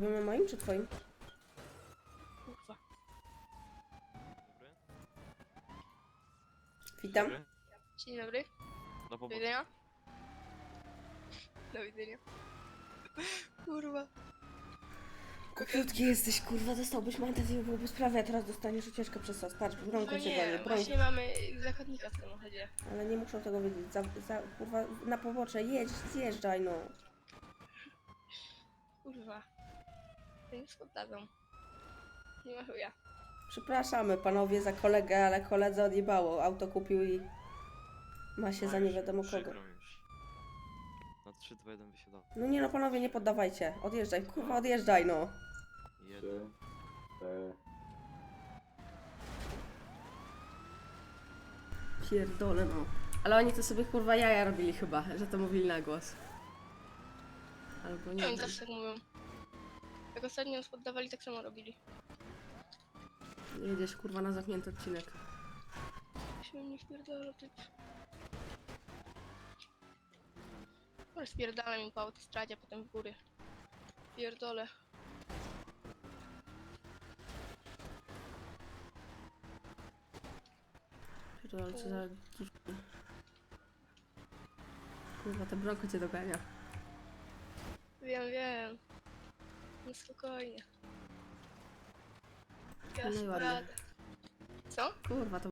Robimy moim czy twoim? Kurwa. Dobry. Witam. Dobry. Dzień dobry. Do Do pomocy. widzenia. Do widzenia. Kurwa. Kupiutki jesteś, kurwa, dostałbyś mandat i byłoby sprawy, a teraz dostaniesz ucieczkę przez sos. Patrz, bronką No cię nie, goni, broń. właśnie mamy zakładnika w samochodzie. Ale nie muszą tego wiedzieć. Za, za, kurwa, na pobocze, jedź, zjeżdżaj, no. Kurwa. To nie poddadzą. Nie ma chuja. Przepraszamy panowie za kolegę, ale koledze odjebało. Auto kupił i ma się No za nie już, wiadomo kogo. już. Na 3, 2, 1 wysiadał. No nie no, panowie, nie poddawajcie. Odjeżdżaj, kurwa, odjeżdżaj, no. Jeden. cztery. Pierdolę, no. Ale oni to sobie kurwa jaja robili chyba, że to mówili na głos. Albo nie Oni wiem. zawsze tak mówią. Jak ostatnio nas poddawali, tak samo robili. Jedziesz kurwa na zamknięty odcinek. Się nie wpierdolę, typ. Ale spierdalam im po autostradzie, potem w góry. Pierdolę. Pierdolę, co za. Kurwa, ta bronko cię dogania. Wiem, wiem. No spokojnie. Ja No i ładnie. radę. Co? Kurwa, to